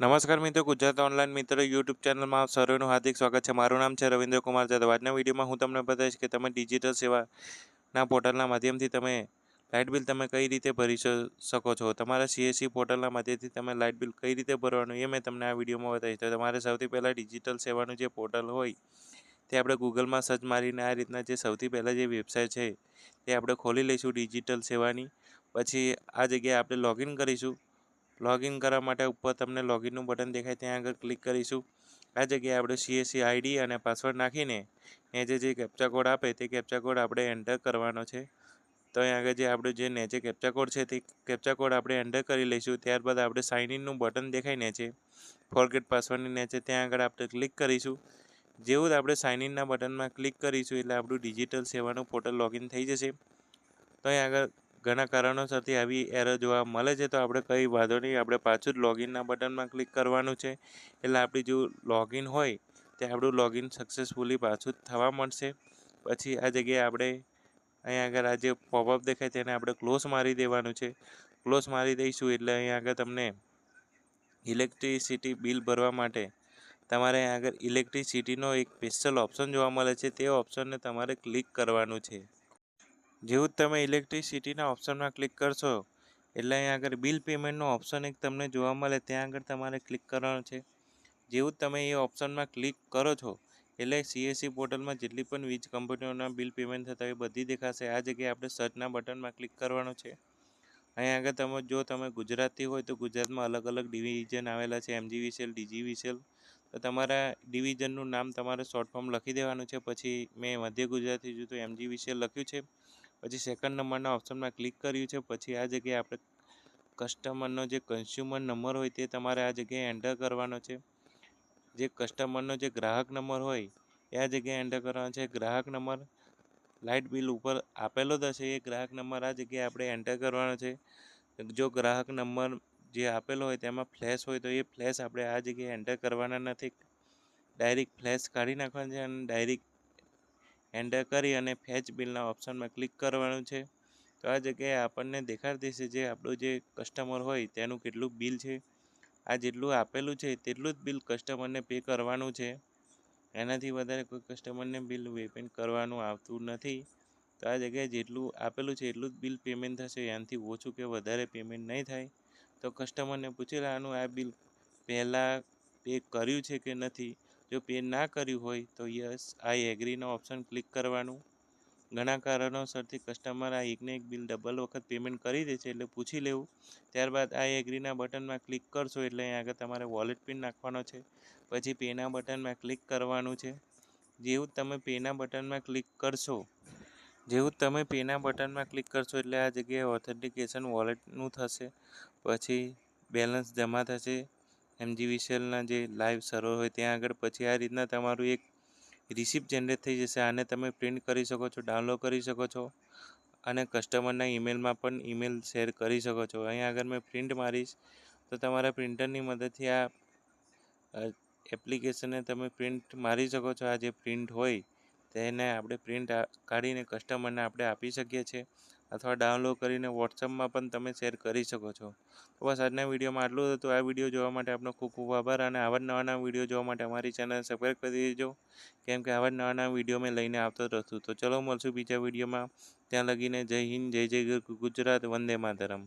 નમસ્કાર મિત્રો, ગુજરાત ઓનલાઈન મિત્રો યુટ્યુબ ચેનલમાં આપ સર્વેનું હાર્દિક સ્વાગત છે. મારું નામ છે રવિન્દ્ર કુમાર જાદવ. આજના વિડીયોમાં હું તમને બતાવીશ કે તમે ડિજિટલ સેવાના પોર્ટલના માધ્યમથી તમે લાઇટ બિલ તમે કઈ રીતે ભરી શકો છો? તમારા સીએસસી પોર્ટલના માધ્યમથી તમે લાઇટ બિલ કઈ રીતે ભરવાનું એ મેં તમને આ વિડીયોમાં બતાવીશ. તો તમારે સૌથી પહેલાં ડિજિટલ સેવાનું જે પોર્ટલ હોય, તે આપણે ગૂગલમાં સર્ચ મારીને આ રીતના જે સૌથી પહેલાં જે વેબસાઇટ છે, તે આપણે ખોલી લઈશું ડિજિટલ સેવાની. પછી આ જગ્યાએ આપણે લોગિન કરીશું. લોગિન કરવા માટે ઉપર તમને લોગિનનું બટન દેખાય, ત્યાં આગળ ક્લિક કરીશું. આ જગ્યાએ આપણે સીએસસી આઈડી અને પાસવર્ડ નાખીને એ જે જે કેપ્ચા કોડ આપે તે કેપ્ચા કોડ આપણે એન્ટર કરવાનો છે. તો અહીં આગળ જે આપણું જે નેચે કેપ્ચા કોડ છે તે કેપ્ચા કોડ આપણે એન્ટર કરી લઈશું. ત્યારબાદ આપણે સાઇન ઇનનું બટન દેખાય નેચે. ફોરગેટ પાસવર્ડની નેચે ત્યાં આગળ આપણે ક્લિક કરીશું. જેવું જ આપણે સાઇન ઇનના બટનમાં ક્લિક કરીશું એટલે આપણું ડિજિટલ સેવાનું પોર્ટલ લોગિન થઈ જશે. તો અહીં આગળ ઘણા કારણોસરથી આવી એરર જોવા મળે છે, તો આપણે કંઈ વાંધો નહીં. આપણે પાછું જ લોગિનના બટનમાં ક્લિક કરવાનું છે. એટલે આપણી જો લોગિન હોય, તે આપણું લોગિન સક્સેસફુલી પાછું થવા મળશે. પછી આ જગ્યાએ આપણે અહીંયા આગળ આ જે પોપઅપ દેખાય તેને આપણે ક્લોઝ મારી દેવાનું છે. ક્લોઝ મારી દઈશું એટલે અહીંયા આગળ તમને ઇલેક્ટ્રિસિટી બિલ ભરવા માટે તમારે આગળ ઇલેક્ટ્રિસિટીનો એક સ્પેશિયલ ઓપ્શન જોવા મળે છે. તે ઓપ્શનને તમારે ક્લિક કરવાનું છે. જેવું જ તમે ઇલેક્ટ્રિસિટીના ઓપ્શનમાં ક્લિક કરશો, એટલે અહીંયા આગળ બિલ પેમેન્ટનો ઓપ્શન એક તમને જોવા મળે, ત્યાં આગળ તમારે ક્લિક કરવાનું છે. જેવું જ તમે એ ઓપ્શનમાં ક્લિક કરો છો, એટલે સીએસસી પોર્ટલમાં જેટલી પણ વીજ કંપનીઓના બિલ પેમેન્ટ થતા હોય બધી દેખાશે. આ જગ્યાએ આપણે સર્ચના બટનમાં ક્લિક કરવાનું છે. અહીંયા આગળ તમે જો તમે ગુજરાતી હોય તો ગુજરાતમાં અલગ અલગ ડિવિઝન આવેલા છે એમજીવીસીએલ ડીજીવીસીએલ તો તમારા ડિવિઝનનું નામ તમારે શોર્ટ ફોર્મ લખી દેવાનું છે. પછી મેં મધ્ય ગુજરાતી જોયું તો એમજીવીસીએલ લખ્યું છે. પછી સેકન્ડ નંબરના ઓપ્શનમાં ક્લિક કર્યું છે, પછી આ જગ્યાએ આપણે કસ્ટમરનો જે કન્ઝ્યુમર નંબર હોય તે તમારે આ જગ્યાએ એન્ટર કરવાનો છે. જે કસ્ટમરનો જે ગ્રાહક નંબર હોય, એ આ જગ્યાએ એન્ટર કરવાનો છે. ગ્રાહક નંબર લાઇટ બિલ ઉપર આપેલો હશે, એ ગ્રાહક નંબર આ જગ્યાએ આપણે એન્ટર કરવાનો છે. જો ગ્રાહક નંબર જે આપેલો હોય તેમાં ફ્લેશ હોય તો એ ફ્લેશ આપણે આ જગ્યાએ એન્ટર કરવાના નથી. ડાયરેક્ટ ફ્લેશ કાઢી નાખવાનો છે અને ડાયરેક્ટ એન્ટર કરી અને ફેચ બિલના ઓપ્શનમાં ક્લિક કરવાનું છે. તો આ જગ્યાએ આપણને દેખાડ દેશે જે આપણું જે કસ્ટમર હોય તેનું કેટલું બિલ છે. આ જેટલું આપેલું છે તેટલું જ બિલ કસ્ટમરને પે કરવાનું છે. એનાથી વધારે કોઈ કસ્ટમરને બિલ પેમેન્ટ કરવાનું આવતું નથી. તો આ જગ્યાએ જેટલું આપેલું છે એટલું જ બિલ પેમેન્ટ થશે. એનાથી ઓછું કે વધારે પેમેન્ટ નહીં થાય. તો કસ્ટમરને પૂછી લેવાનું આ બિલ પહેલાં પે કર્યું છે કે નથી? જો પે ના કર્યું હોય તો યસ, આઈ એગ્રીનો ઓપ્શન ક્લિક કરવાનું. ઘણા કારણોસરથી કસ્ટમર આ એકને એક બિલ ડબલ વખત પેમેન્ટ કરી દે છે એટલે પૂછી લેવું. ત્યારબાદ આ એગ્રીના બટનમાં ક્લિક કરશો એટલે અહીં આગળ તમારે વોલેટ પિન નાખવાનો છે. પછી પેના બટનમાં ક્લિક કરવાનું છે. જેવું તમે પેના બટનમાં ક્લિક કરશો, જેવું તમે પેના બટનમાં ક્લિક કરશો એટલે આ જગ્યાએ ઓથેન્ટિકેશન વોલેટનું થશે. પછી બેલેન્સ જમા થશે. એમજીવીસીએલના જે લાઈવ સર્વર હોય ત્યાં આગળ પછી આ રીતના તમારું એક રિસિપ્ટ જનરેટ થઈ જશે. આને તમે પ્રિન્ટ કરી શકો છો ડાઉનલોડ કરી શકો છો અને કસ્ટમરના ઈમેલમાં પણ ઈમેલ શેર કરી શકો છો. અહીં આગળ મેં પ્રિન્ટ મારીશ તો તમારા પ્રિન્ટરની મદદથી આ એપ્લિકેશનને તમે પ્રિન્ટ મારી શકો છો. આ જે પ્રિન્ટ હોય તેને આપણે પ્રિન્ટ કાઢીને કસ્ટમરને આપણે આપી શકીએ છીએ. અથવા ડાઉનલોડ કરીને વોટ્સઅપમાં પણ તમે શેર કરી શકો છો. તો બસ આજના વિડીયોમાં આટલું હતું. આ વીડિયો જોવા માટે આપનો ખૂબ ખૂબ આભાર અને આવા જ નવા નવા વીડિયો જોવા માટે અમારી ચેનલ સબસ્ક્રાઈબ કરી દેજો. કેમ કે આવા જ નવા નવા વીડિયો મેં લઈને આવતો રહું તો ચલો મળશું બીજા વિડીયોમાં. ત્યાં લગીને જય હિન્દ, જય જય ગુજરાત, વંદે માતરમ.